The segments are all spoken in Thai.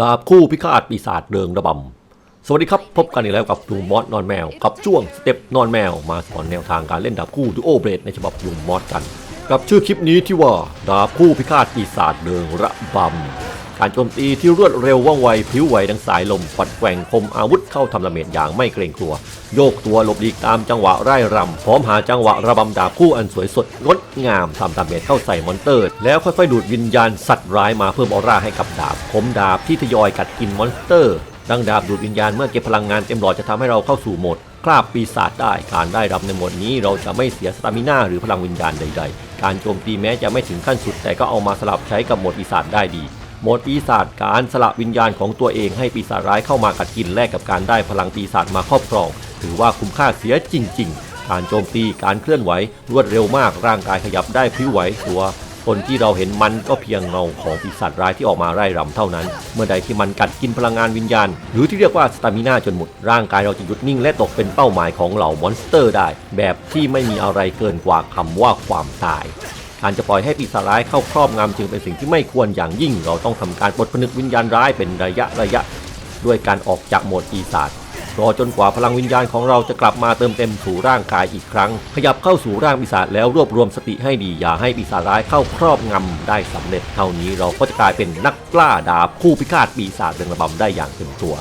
ดาบคู่พิฆาตปีศาจเริงระบำ สวัสดีครับ พบกันอีกแล้วกับลุงมอสนอนแมว กับช่วงสเต็ปนอนแมว มาสอนแนวทางการเล่นดาบคู่ดูโอเบรดในฉบับลุงมอสกัน กับชื่อคลิปนี้ที่ว่า ดาบคู่พิฆาตปีศาจเริงระบำ การโจมตีที่รวดเร็วว่องไวพิ้วไหวดังสายลมปัดแกว่งคมอาวุธเข้าทำดาเมจอย่างไม่เกรงกลัว โยกตัวหลบหลีกตามจังหวะไร่รำพร้อมหาจังหวะระบำดาบคู่อันสวยสดงดงามทำดาเมจเข้าใส่มอนเตอร์ แล้วค่อยๆ ดูดวิญญาณสัตว์ร้ายมาเพิ่มออร่าให้กับดาบคมดาบที่ทยอยกัดกินมอนสเตอร์ดังดาบดูดวิญญาณเมื่อเก็บพลังงานเต็มหลอดจะทำให้เราเข้าสู่โหมดคราบปีศาจได้ การได้รับในโหมดนี้เราจะไม่เสียสตามิน่าหรือพลังวิญญาณใด ๆ การโจมตีแม้จะไม่ถึงขั้นสุด แต่ก็เอามาสลับใช้กับโหมดปีศาจได้ดี มดปีศาจการสละวิญญาณของตัวเองให้ปีศาจร้ายเข้ามากัดกินแลกกับการได้พลังปีศาจมาครอบครอง ถือว่าคุ้มค่าเสียจริง ๆ การโจมตีการเคลื่อนไหวรวดเร็วมากร่างกายขยับได้พลิ้วไหวตัวคนที่เราเห็นมันก็เพียงเงาของปีศาจร้ายที่ออกมาไร่รำเท่านั้น เมื่อใดที่มันกัดกินพลังงานวิญญาณ หรือที่เรียกว่าสตามิน่าจนหมด ร่างกายเราจะหยุดนิ่งและตกเป็นเป้าหมายของเหล่ามอนสเตอร์ได้ แบบที่ไม่มีอะไรเกินกว่าคำว่าความตาย การจะปล่อยให้ปีศาจร้ายเข้าครอบงำจึงเป็นสิ่งที่ไม่ควรอย่างยิ่ง เราต้องทำการปลดผนึกวิญญาณร้ายเป็นระยะระยะ ด้วยการออกจากโหมดปีศาจรอจนกว่าพลังวิญญาณของเราจะกลับมาเติมเต็มสู่ร่างกายอีกครั้ง ขยับเข้าสู่ร่างปีศาจแล้วรวบรวมสติให้ดีอย่าให้ปีศาจร้ายเข้าครอบงำได้สำเร็จเท่านี้เราก็จะกลายเป็นนักกล้าดาบคู่พิฆาตปีศาจเรืองระบำได้อย่างเต็มตัว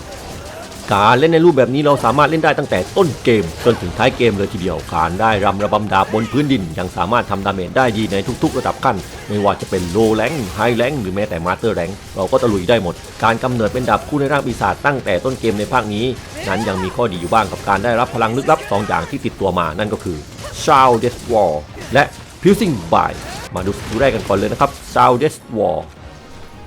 การเล่นในรูปแบบนี้เราสามารถเล่นได้ตั้งแต่ต้นเกม จนถึงท้ายเกมเลยทีเดียว การได้รำระบำดาบบนพื้นดิน ยังสามารถทำดาเมจได้ดีในทุกๆ ระดับขั้น ไม่ว่าจะเป็นโลแรงไฮแรงหรือแม้แต่มาสเตอร์แรงเราก็ตะลุยได้หมด การกำเนิดเป็นดาบคู่ในร่างปีศาจตั้งแต่ต้นเกมในภาคนี้ นั้นยังมีข้อดีอยู่บ้างกับการได้รับพลังลึกลับสองอย่างที่ติดตัวมานั่นก็คือ s h o u d e s Wall และ Piercing by มาดูดูได้กันก่อนเลยนะครับ s h o u d e s Wall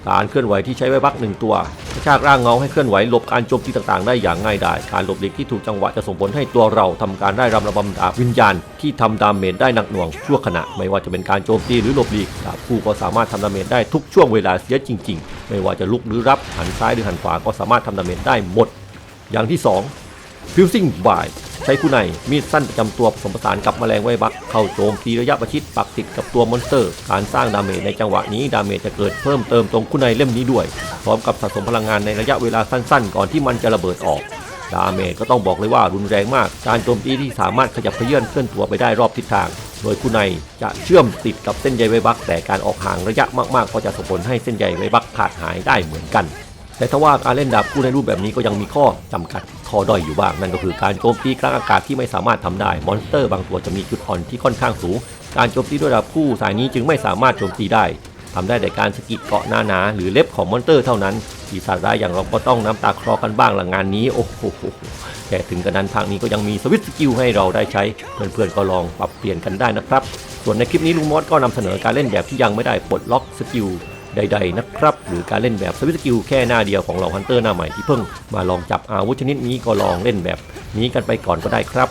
การเคลื่อนไหวที่ใช้ไว้บักหนึ่งตัว ระชากร่างเงาให้เคลื่อนไหวหลบการโจมตีต่างๆ ได้อย่างง่ายดายการหลบหลีกที่ถูกจังหวะจะส่งผลให้ตัวเราทำการได้รับระบำดาบวิญญาณที่ทำดาเมจได้หนักหน่วงชั่วขณะ ไม่ว่าจะเป็นการโจมตีหรือหลบหลีกดาบคู่ก็สามารถทำดาเมจได้ทุกช่วงเวลาเสียจริง ๆ ไม่ว่าจะลุกหรือรับหันซ้ายหรือหันขวาก็สามารถทำดาเมจได้หมด อย่างที่2ฟิวซิ่งบาย ใช้คู่ในมีดสั้นประจำตัวผสมผสานกับแมลงไวบักเข้าโจมตีระยะประชิดปักติดกับตัวมอนสเตอร์ การสร้างดาเมจในจังหวะนี้ดาเมจจะเกิดเพิ่มเติมตรงคู่ในเล่มนี้ด้วย พร้อมกับสะสมพลังงานในระยะเวลาสั้นๆ ก่อนที่มันจะระเบิดออกดาเมจก็ต้องบอกเลยว่ารุนแรงมาก การโจมตีที่สามารถขยับเขยื่อนเคลื่อนตัวไปได้รอบทิศทาง โดยคู่ในจะเชื่อมติดกับเส้นใยไวบักแต่การออกห่างระยะมากๆ ก็จะส่งผลให้เส้นใยไวบักขาดหายได้เหมือนกัน แต่ถ้าว่าการเล่นดาบคู่ในรูปแบบนี้ก็ยังมีข้อจำกัดข้อด้อยอยู่บ้าง นั่นก็คือการโจมตีกลางอากาศที่ไม่สามารถทำได้ มอนสเตอร์บางตัวจะมีจุดอ่อนที่ค่อนข้างสูง การโจมตีด้วยดาบคู่สายนี้จึงไม่สามารถโจมตีได้ทำได้แต่การสกิดเกาะหน้าหนาหรือเล็บของมอนสเตอร์เท่านั้นปีศาจร้ายอย่างเราก็ต้องน้ำตาคลอกันบ้างหละงงานนี้โอ้โหแต่ถึงกระนั้นทางนี้ก็ยังมีสวิตสกิลให้เราได้ใช้เพื่อนๆก็ลองปรับเปลี่ยนกันได้นะครับ ส่วนในคลิปนี้ลุงมอสก็นำเสนอการเล่นแบบที่ยังไม่ได้ปลดล็อกสกิล ใด ๆ นะครับ หรือการเล่นแบบสวิตสกิลแค่หน้าเดียวของเหล่าฮันเตอร์หน้าใหม่ที่เพิ่งมาลองจับอาวุธชนิดนี้ก็ลองเล่นแบบนี้กันไปก่อนก็ได้ครับ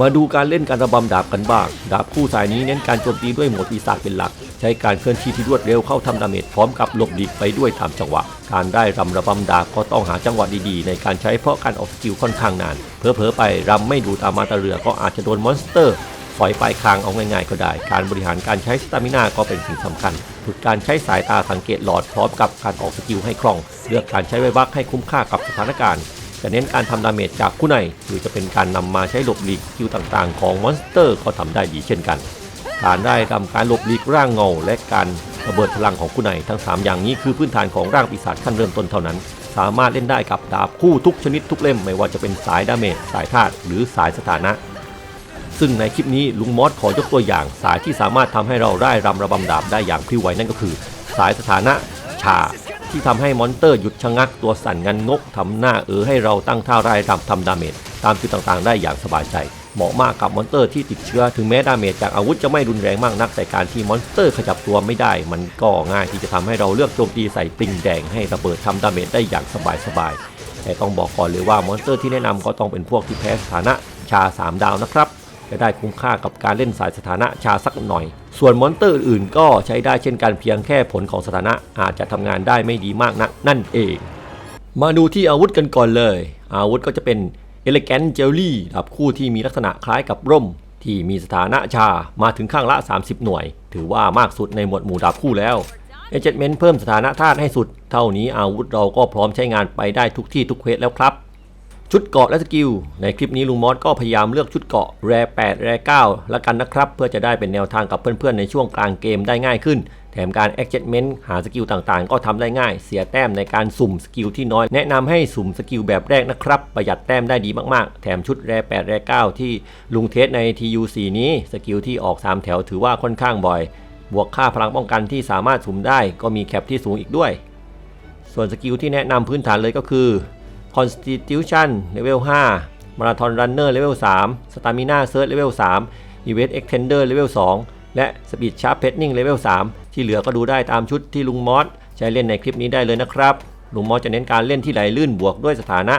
มาดูการเล่นการระบำดาบกันบ้าง ดาบคู่สายนี้เน้นการโจมตีด้วยโหมดปีศาจเป็นหลัก ใช้การเคลื่อนที่ที่รวดเร็วเข้าทำดาเมจพร้อมกับหลบหลีกไปด้วยตามจังหวะ การได้รำระบำดาบก็ต้องหาจังหวะดีๆ ในการใช้เพราะการออกสกิลค่อนข้างนานเผลอไปรำไม่ดูตามมาตาเรือก็อาจจะโดนมอนสเตอร์ สอยปลายคางเอาง่ายๆก็ได้ การบริหารการใช้สตามินาก็เป็นสิ่งสำคัญ ฝึกการใช้สายตาสังเกตหลอดพร้อมกับการออกสกิลให้คล่อง เลือกการใช้ไวบักให้คุ้มค่ากับสถานการณ์จะเน้นการทำดาเมจจากคู่ในหรือจะเป็นการนำมาใช้หลบหลีกสกิลต่างๆ ของมอนสเตอร์ก็ทำได้ดีเช่นกัน การได้ทำการหลบหลีกร่างเงาและการระเบิดพลังของคู่ในทั้ง 3 อย่างนี้คือพื้นฐานของร่างปีศาจขั้นเริ่มต้นเท่านั้น สามารถเล่นได้กับดาบคู่ทุกชนิดทุกเล่มไม่ว่าจะเป็นสายดาเมจสายธาตุหรือสายสถานะ ซึ่งในคลิปนี้ลุงมอสขอยกตัวอย่าง สายที่สามารถทำให้เราได้รำระบำดาบได้อย่างพริ้วไหวนั่นก็คือ สายสถานะชาที่ทำให้มอนเตอร์หยุดชะงักตัวสั่นงันงกทำหน้าเออให้เราตั้งท่ารายรำทำดาเมจตามจุดต่างๆ ได้อย่างสบายใจ เหมาะมากกับมอนเตอร์ที่ติดเชื้อ ถึงแม้ดาเมจจากอาวุธจะไม่รุนแรงมากนักแต่การที่มอนสเตอร์ขยับตัวไม่ได้ มันก็ง่ายที่จะทำให้เราเลือกโจมตีใส่ติงแดงให้ระเบิดทำดาเมจได้อย่างสบายๆแต่ต้องบอกก่อนเลยว่ามอนสเตอร์ที่แนะนำก็ต้องเป็นพวกที่แพ้สถานะชา 3 ดาวนะครับ จะได้คุ้มค่ากับการเล่นสายสถานะชาสักหน่อย ส่วนมอนเตอร์อื่นๆ ก็ใช้ได้เช่นกันเพียงแค่ผลของสถานะอาจจะทำงานได้ไม่ดีมากนักนั่นเอง มาดูที่อาวุธกันก่อนเลย อาวุธก็จะเป็น Elegant Jelly ดาบคู่ที่มีลักษณะคล้ายกับร่ม ที่มีสถานะชามาถึงข้างละ 30 หน่วย ถือว่ามากสุดในหมวดหมู่ดาบคู่แล้วเอเจนเมนต์เพิ่มสถานะธาตุให้สุด เท่านี้อาวุธเราก็พร้อมใช้งานไปได้ทุกที่ทุกเควสแล้วครับ ชุดเกาะและสกิล ในคลิปนี้ลุงมอสก็พยายามเลือกชุดเกาะแร8แร่9แล้วกันนะครับ เพื่อจะได้เป็นแนวทางกับเพื่อนๆ ในช่วงกลางเกมได้ง่ายขึ้น แถมการ adjustment หาสกิลต่างๆ ก็ทำได้ง่าย เสียแต้มในการสุ่มสกิลที่น้อย แนะนำให้สุ่มสกิลแบบแรกนะครับ ประหยัดแต้มได้ดีมากๆ แถมชุดแร8แร่9ที่ลุงเทสใน TU4 นี้สกิลที่ออก 3 แถวถือว่าค่อนข้างบ่อย บวกค่าพลังป้องกันที่สามารถสุ่มได้ ก็มีแคปที่สูงอีกด้วย ส่วนสกิลที่แนะนำพื้นฐานเลยก็คือ Constitution Level 5 Marathon Runner Level 3 Stamina Search Level 3 Event Extender Level 2 และ Speed Sharp Petting Level 3 ที่เหลือก็ดูได้ตามชุดที่ลุงมอสใช้เล่นในคลิปนี้ได้เลยนะครับ ลุงมอสจะเน้นการเล่นที่ไหลลื่นบวกด้วยสถานะ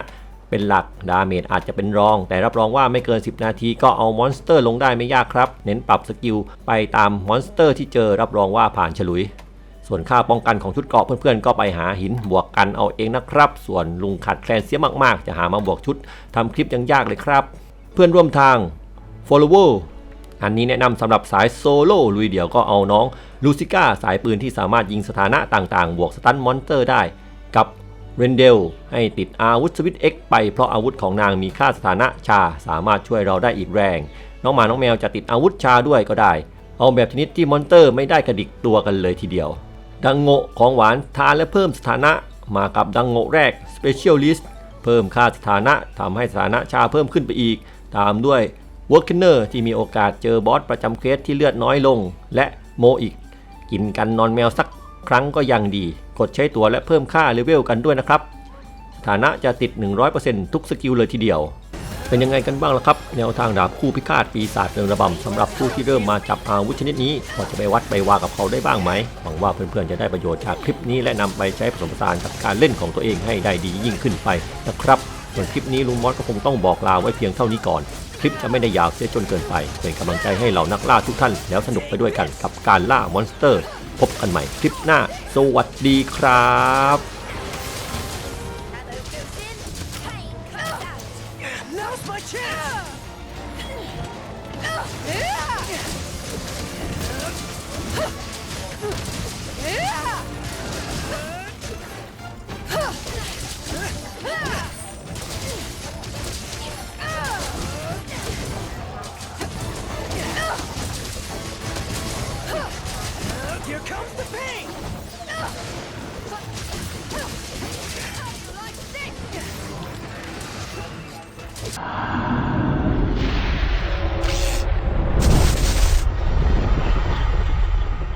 เป็นหลักดาเมจอาจจะเป็นรอง แต่รับรองว่าไม่เกิน 10 นาทีก็เอามอนสเตอร์ลงได้ไม่ยากครับ เน้นปรับสกิลไปตามมอนสเตอร์ที่เจอรับรองว่าผ่านฉลุย ส่วนค่าป้องกันของชุดเกราะเพื่อนๆก็ไปหาหินบวกกันเอาเองนะครับ ส่วนลุงขัดแคลนเสียมากๆ จะหามาบวกชุดทำคลิปยังยากเลยครับ เพื่อนร่วมทาง follower อันนี้แนะนำสำหรับสายโซโล่ลุยเดี่ยวก็เอาน้องลูซิก้าสายปืนที่สามารถยิงสถานะต่างๆ บวกสตันมอนสเตอร์ได้ กับเรนเดลให้ติดอาวุธสวิตเอ็กไปเพราะอาวุธของนางมีค่าสถานะชาสามารถช่วยเราได้อีกแรง น้องหมาน้องแมวจะติดอาวุธชาด้วยก็ได้ เอาแบบชนิดที่มอนเตอร์ไม่ได้กระดิกตัวกันเลยทีเดียว ดังโงะของหวานทานและเพิ่มสถานะมากับดังโงะแรก Specialist เพิ่มค่าสถานะทำให้สถานะชาเพิ่มขึ้นไปอีก ตามด้วย w o r k e r ที่มีโอกาสเจอบอสประจำเควสที่เลือดน้อยลง และโมอีก กินกันนอนแมวสักครั้งก็ยังดี กดใช้ตัวและเพิ่มค่าเลเวลกันด้วยนะครับฐานะจะติด 100%ทุกสกิลเลยทีเดียว เป็นยังไงกันบ้างล่ะครับ แนวทางดาบคู่พิฆาตปีศาจเริงระบำสำหรับผู้ที่เริ่มมาจับอาวุธชนิดนี้พอจะไปวัดไปวากับเขาได้บ้างไหมหวังว่าเพื่อนๆจะได้ประโยชน์จากคลิปนี้และนำไปใช้ผสมผสานกับการเล่นของตัวเองให้ได้ดียิ่งขึ้นไปนะครับส่วนคลิปนี้ลุงมอสก็คงต้องบอกลาไว้เพียงเท่านี้ก่อน คลิปจะไม่ได้ยาวเสียจนเกินไป เป็นกำลังใจให้เหล่านักล่าทุกท่านแล้วสนุกไปด้วยกันกับการล่ามอนสเตอร์ พบกันใหม่คลิปหน้า สวัสดีครับ comes the pain!